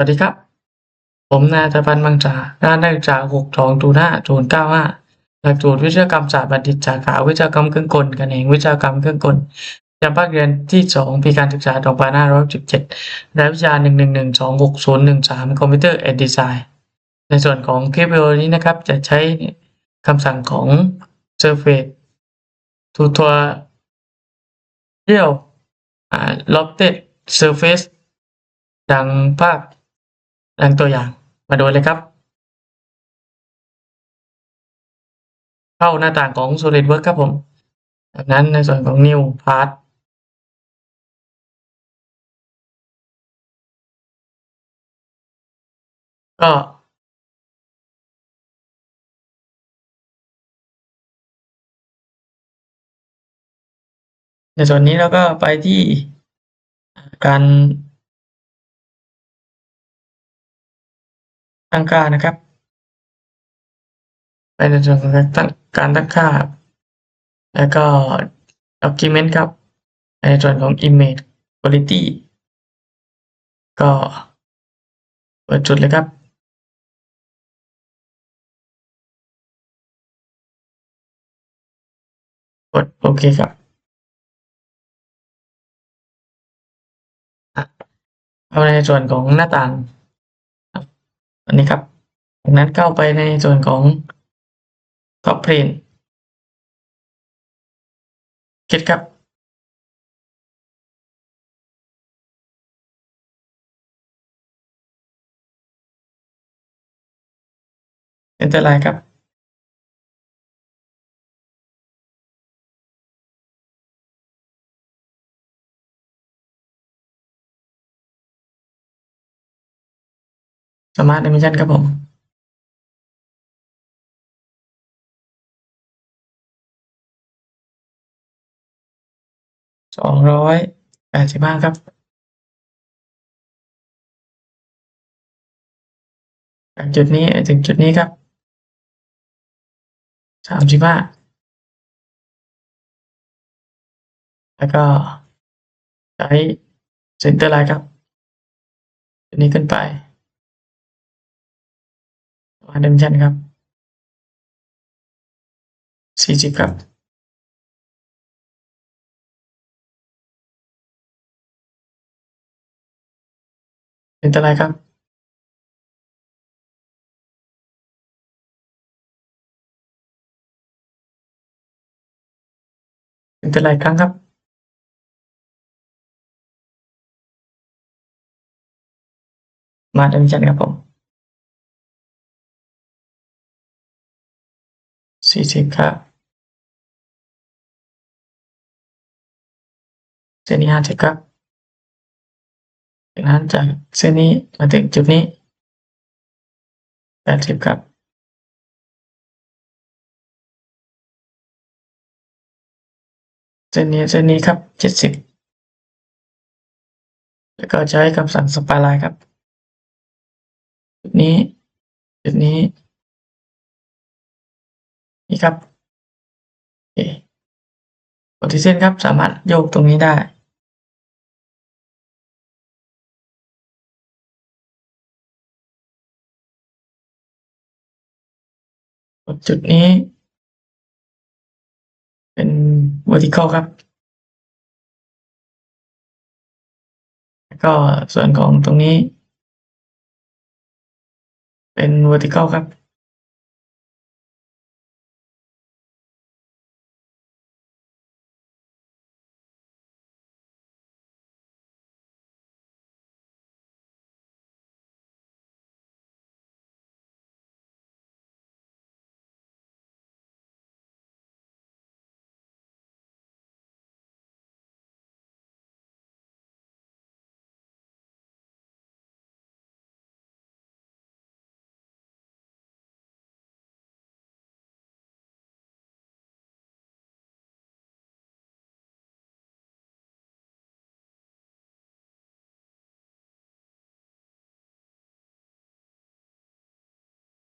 วัสดีครับ ผมนายตะพันธ์บางจากด้านนักศึกษาหกสองศูนย์ห้าศูนย์เก้าห้าหลักสูตรวิศวกรรมศาสตร์บัณฑิตสาขาวิศวกรรมเครื่องกลแขนงวิศวกรรมเครื่องกลจำภาคเรียนที่สองปีการศึกษาสองพันห้าร้อยสิบเจ็ดรายวิชาหนึ่งหนึ่งหนึ่งสองหกศูนย์หนึ่งสามคอมพิวเตอร์แอนด์ดีไซน์ ในส่วนของคลิปวิดีโอนี้นะครับ จะใช้คำสั่งของ Surface Tutorial อ่า Lofted Surface ดังภาพ ดังตัวอย่าง มาดูเลยครับ เข้าหน้าต่างของ SolidWorks ครับผมจากนั้นในส่วนของ New Part ก็ในส่วนนี้เราก็ไปที่การ ตั้งค่านะครับ ไปในส่วนของการตั้งการตั้งค่า แล้วก็ document ครับ ในส่วนของ image quality ก็เปิดจุดเลยครับกดโอเคครับเอาในส่วนของหน้าต่าง อันนี้ครับจากนั้นเข้าไปในส่วนของ top plane คลิกครับ เอ็นเตอร์ไลน์ครับ Smart Dimension ครับผมสองร้อยแปดสิบห้าครับจากจุดนี้ถึงจุดนี้ครับสามสิบห้าแล้วก็ใช้เซ็นเตอร์ไลน์ครับจุดนี้ขึ้นไป เดมชันครับสี่สิบครับเซนเตอร์ไลน์ครับเซนเตอร์ไลน์ครั้งครับมาเดมชันครับผม สี่สิบครับเส้นนี้ห้าสิบครับจากนั้นจากเส้นนี้มาถึงจุดนี้แปดสิบครับเส้นนี้เส้นนี้ครับเจ็ดสิบแล้วก็ใช้คำสั่งสปาไลน์ครับ จุดนี้ จุดนี้ นี่ครับโอเคกดที่เส้นครับสามารถโยกตรงนี้ได้ กดจุดนี้ เป็น vertical ครับ แล้วก็ส่วนของตรงนี้ เป็น vertical ครับ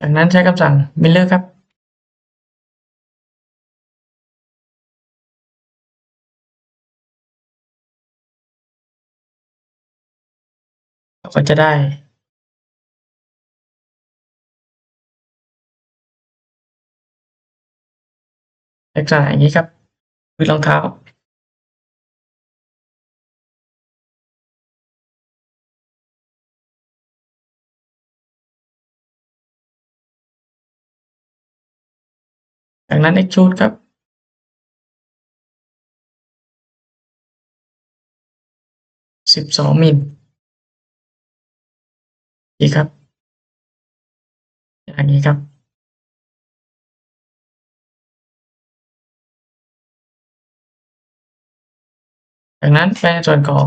จากนั้นใช้คำสั่ง miller ครับก็จะได้ ลักษณะอย่างนี้ครับ คือรองเท้า จานั้น extrude ครับสิบสองมิลนี่ครับ อย่างนี้ครับจากนั้นในส่วนของ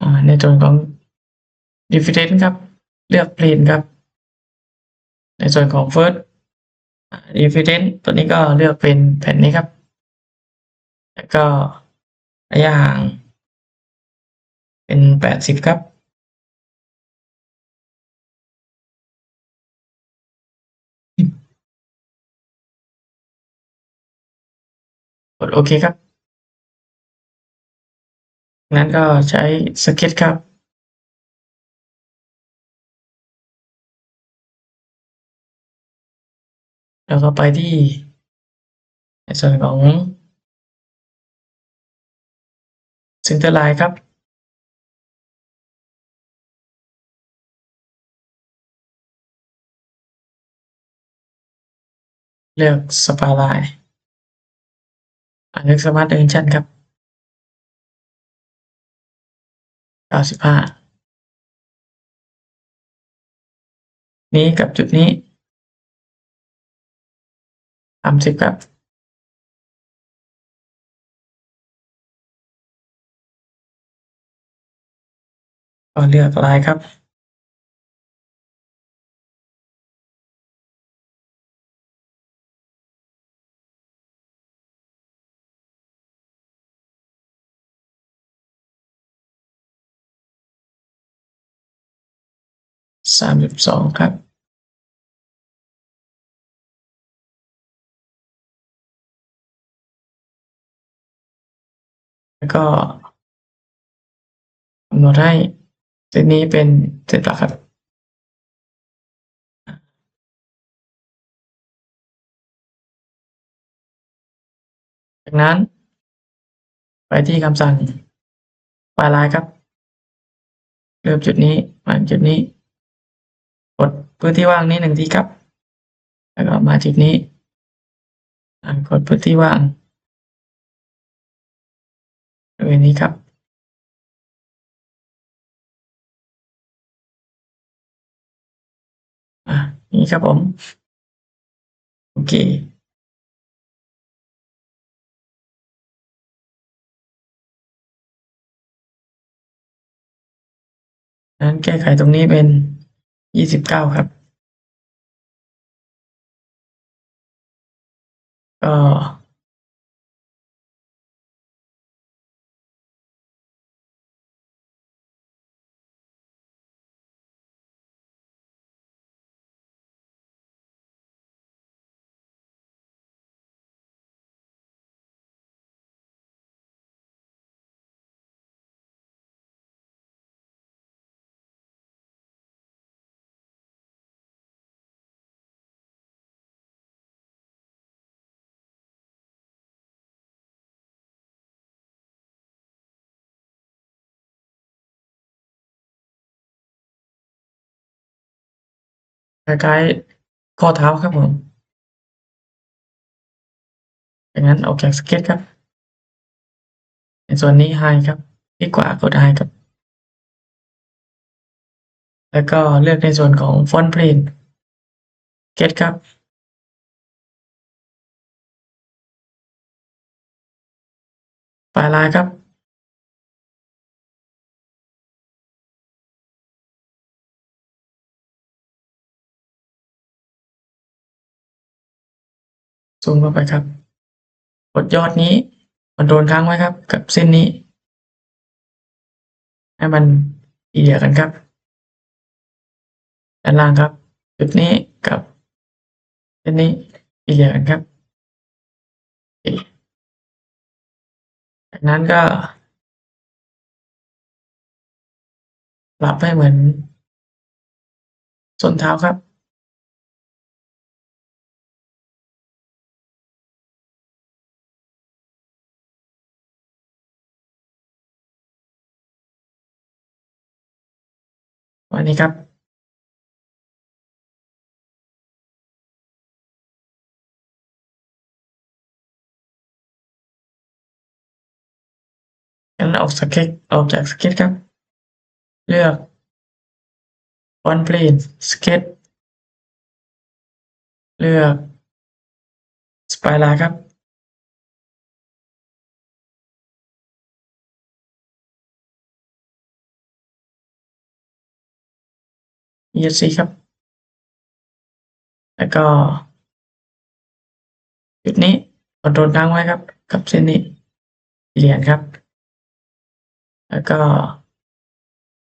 อในส่วนของ dividend ครับ เลือก plane ครับ ในส่วนของ first อ่า dividend ตัวนี้ก็เลือกเป็นแผ่นนี้ครับ แล้วก็ระยะห่าง เป็นแปดสิบครับ กดโอเคครับ นั้นก็ใช้สเก็ตครับ แล้วก็ไปที่ในส่วนของ Center Line ครับ เลือก Spline อ่าเลือก Smart Dimension ครับเก้าสิบห้านี้กับจุดนี้ สามสิบครับก็เลือกลายครับ สามสิบสองครับ ก็กำหนดให้เส้นนี้เป็นเส้นหลักครับ จากนั้น ไปที่คำสั่งไฟล์ไลน์ครับ เริ่มจุดนี้มาจุดนี้ กดพื้นที่ว่างนี้หนึ่งทีครับ แล้วก็มาจุดนี้กดพื้นที่ว่าง บริเวณนี้ครับอะนี่ครับผม โอเคนั้นแก้ไขตรงนี้เป็นยี่สิบเก้าครับ ก็ คล้ายๆข้อเท้าครับผมดังนั้นออกจากสเก็ตครับ ในส่วนนี้ไฮครับคลิกขวากดไฮครับ แล้วก็เลือกในส่วนของฟอนต์เพลนเก็ตครับไฟล์ไลน์ครับ ซูมเข้าไปครับ กดยอดนี้คอนโทรลค้างไว้ครับ กับเส้นนี้ ให้มันเดียกันครับด้านล่างครับ จุดนี้กับเส้นนี้เดียกันครับจากนั้นก็ปรับให้เหมือนส้นเท้าครับ นี้ครับงั้นออกสเก็ตออกจากสเก็ตครับ เลือก on plane สเก็ตเลือกสไปรัลครับ ESC ครับ แล้วก็จุดนี้คอนโทรลค้างไว้ครับ กับเส้นนี้เหรียญครับ แล้วก็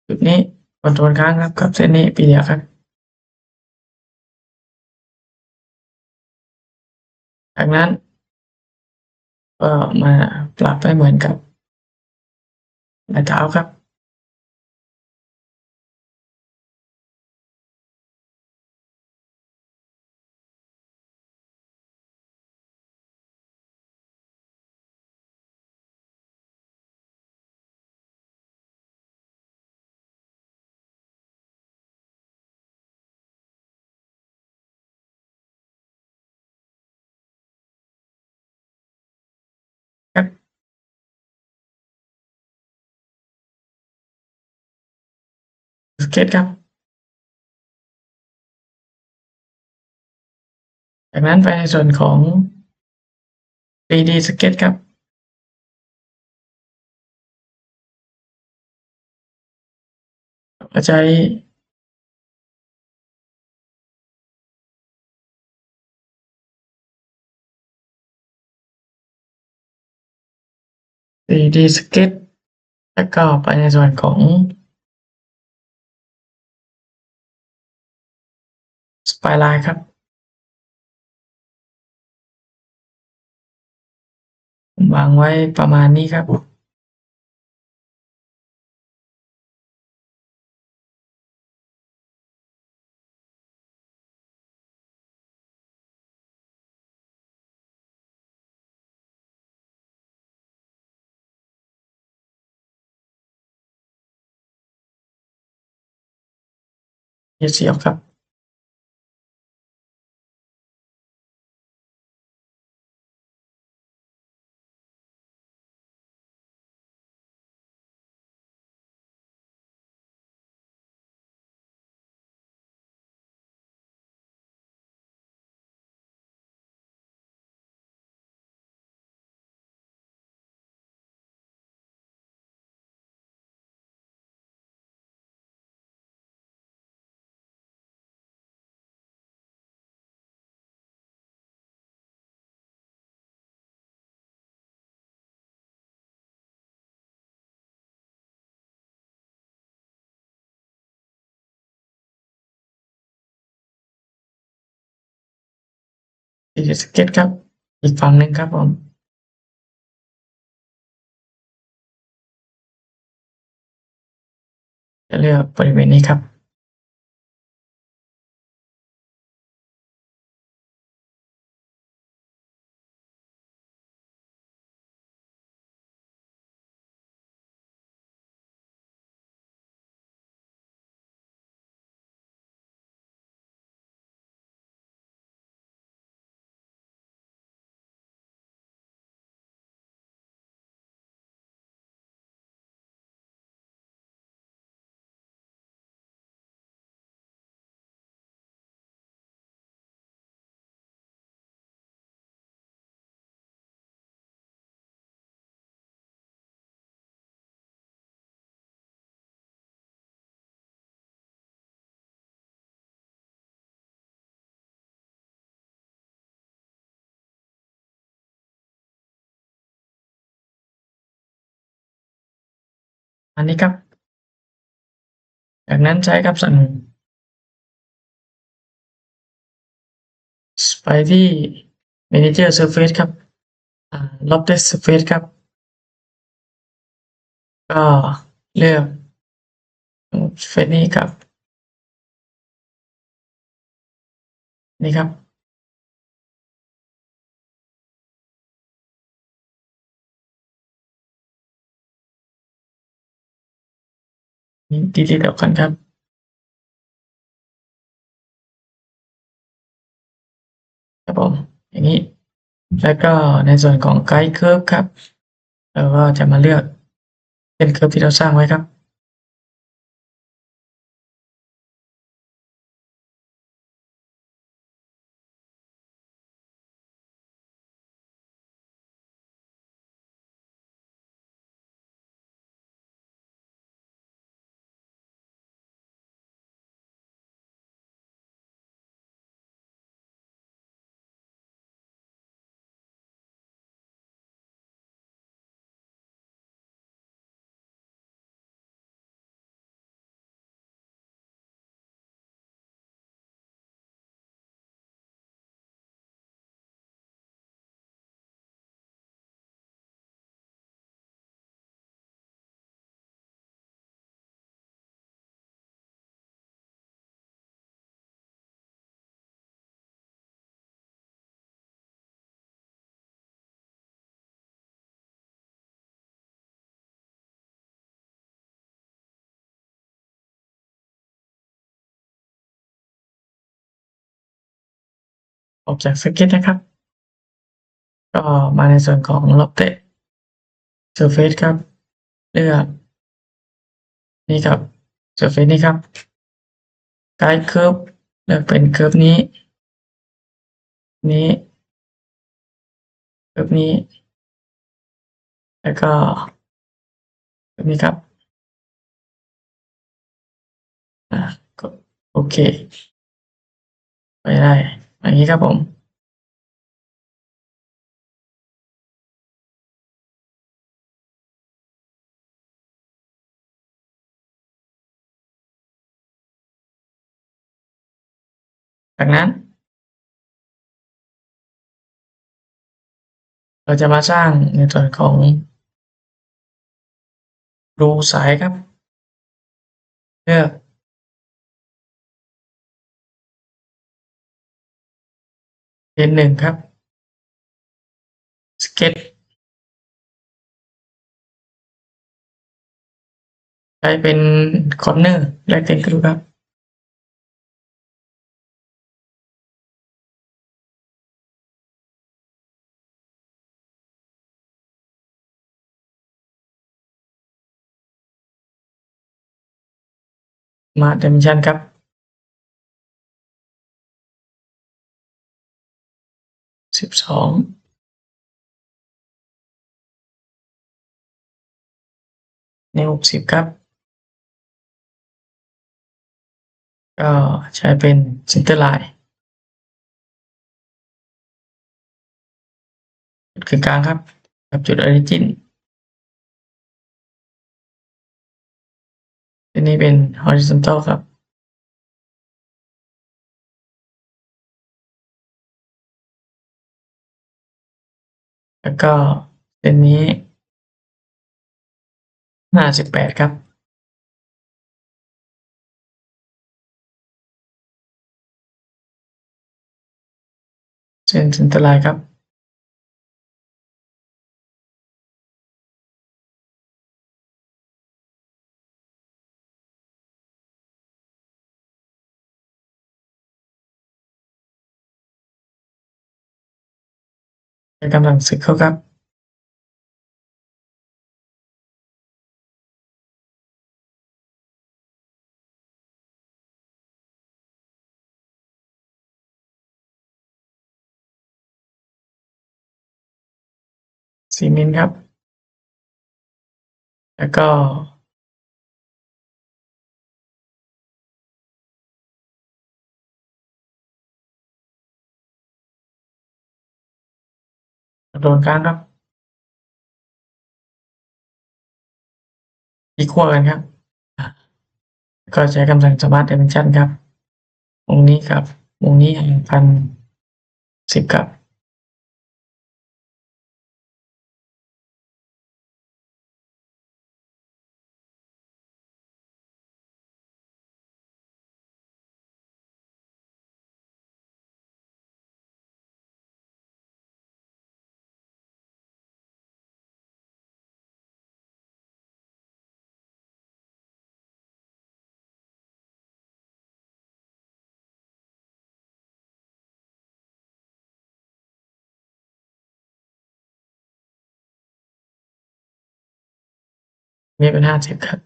จุดนี้คอนโทรลค้างครับกับเส้นนี้ปีเดียวครับ จากนั้น ก็มาปรับให้เหมือนกับไม้เท้าครับ เก็ตครับ จากนั้นไปในส่วนของ 3D สเก็ตครับก็ใช้ 3D สเก็ตแล้วก็ไปในส่วนของ สไปรัลครับผมวางไว้ประมาณนี้ครับ เสียวครับ 3D สเก็ตครับ อีกฝั่งหนึ่งครับผมจะเลือกบริเวณนี้ครับ อันนี้ครับ จากนั้นใช้คำสั่งไปที่ Manager Surface ครับอ่า Lofted Surface ครับ ก็เลือกเฟซนี้ครับ นี่ครับ ยินดีด้วยกันครับครับผมอย่างนี้ แล้วก็ในส่วนของไกด์เคิร์ฟครับเราก็จะมาเลือกเป็นเคิร์ฟที่เราสร้างไว้ครับ ออกจากสเก็ตนะครับ ก็มาในส่วนของรอบเตะ Surface ครับ เลือกนี่ครับ Surface นี้ครับ Guide Curve เลือกเป็น Curve นี้ นี้ Curve นี้ แล้วก็ Curve นี้ครับอ่ากดโอเค ไปได้ อย่างนี้ครับผมจากนั้น เราจะมาสร้างในส่วนของรูสายครับ เลือก เป็นหนึ่งครับ สเก็ตใช้เป็นคอร์เนอร์และเต็งกรูครับมาเดมิชันครับ สิบสองในหกสิบครับ ก็ใช้เป็นเซนเตอร์ไลน์จุดกึ่งกลางครับ กับจุดออริจินอันนี้เป็น horizontal ครับ แล้วก็เส้นนี้ห้าสิบแปดครับ เส้นเซนตอร์ไลน์ครับ กำลังสึกเข้าครับซีเมนครับ แล้วก็ โดนกลางครับอีควอกันครับ ก็ใช้คำสั่ง smart dimension ครับ วงนี้ครับ วงนี้ห่งพันสิบครับ นี่เป็นห้าสิบครับ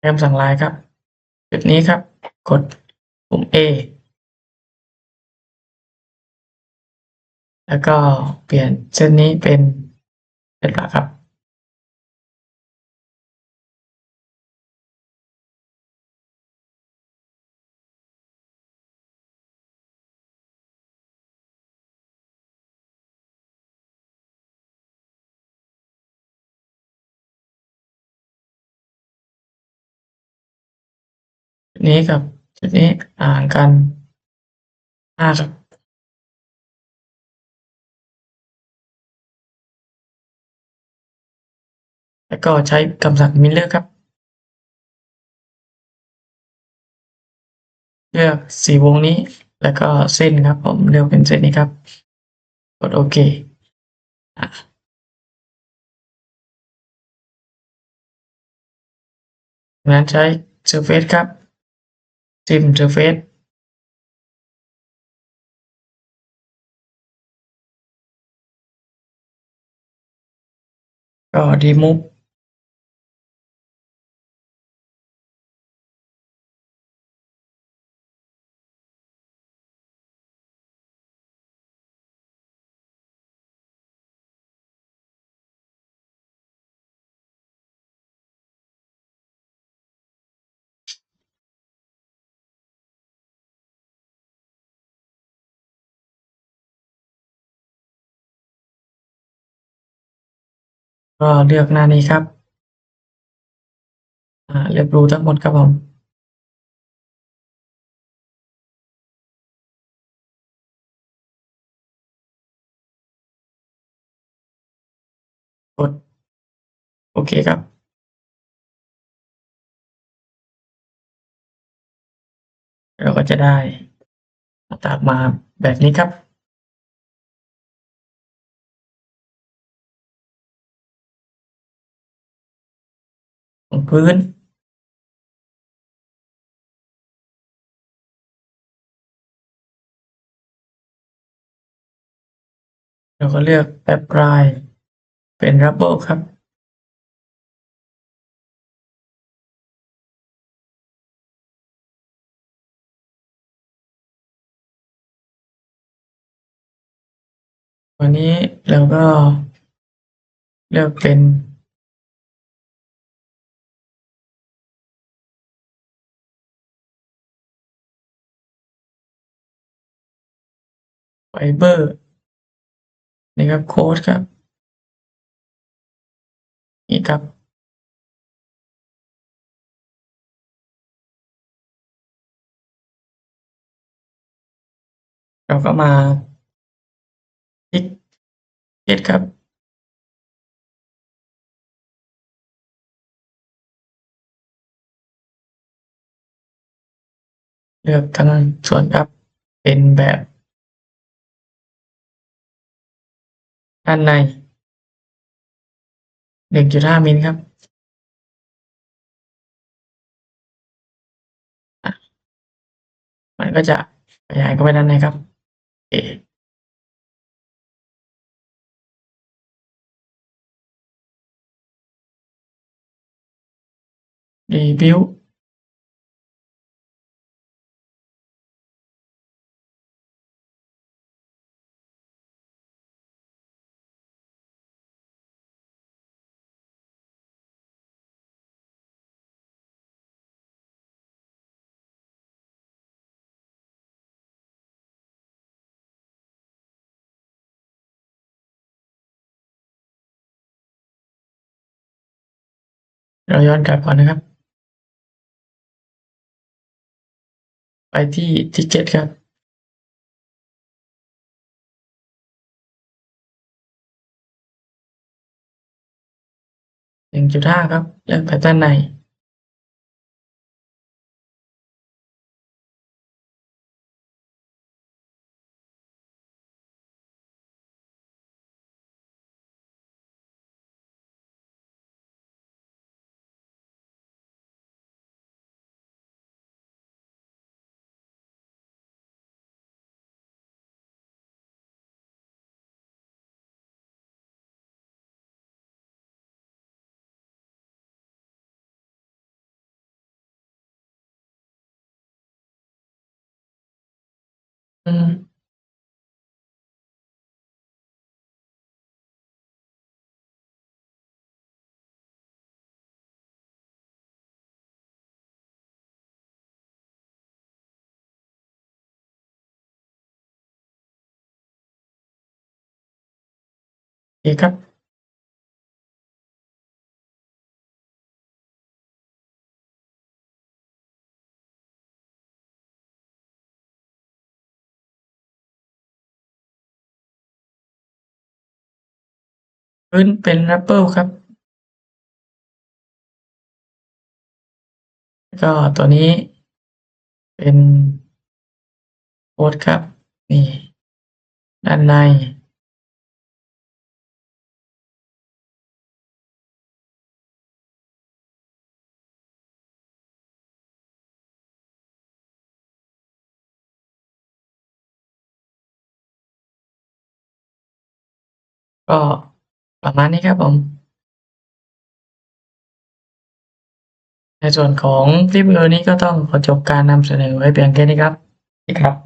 แอมสั่งไลน์ครับ จุดนี้ครับ กดปุ่ม A แล้วก็เปลี่ยนเส้นนี้เป็นเป็นหลักครับ จุดนี้กับจุดนี้ห่างกันห้าครับแล้วก็ใช้คำสั่งมิลเลอร์ครับ เลือกสีวงนี้ แล้วก็เส้นครับ ผมเลือกเป็นเส้นนี้ครับ กดโอเคอะงั้นใช้ Surface ครับ Sim Surface ก็ remove ก็เลือกหน้านี้ครับ อ่าเลือกรูทั้งหมดครับผมกดโอเคครับ เราก็จะได้ตากมาแบบนี้ครับ พื้นเราก็เลือกแบบปลายเป็น Rubber ครับ วันนี้เราก็เลือกเป็น ไฟเบอร์นี่ครับโค้ดครับ นี่ครับ เราก็มาคลิกเ e ดครับ เลือกทั้งส่วนครับเป็นแบบ ด้านใน 1.5 มิลครับ มันก็จะขยายเข้าไปด้านในครับโอเครีวิว เราย้อนกลับก่อนนะครับ ไปที่ทิเก็ตครับอย่างจุดห้าครับ เลือกแบบด้านใน อืม พื้นเป็น Ripple ครับแล้วก็ตัวนี้เป็นโค้ดครับ นี่ ด้านใน ก็ ประมาณนี้ครับผม ในส่วนของคลิปวิดีโอนี้ก็ต้องขอจบการนำเสนอไว้เพียงแค่นี้ครับ ครับ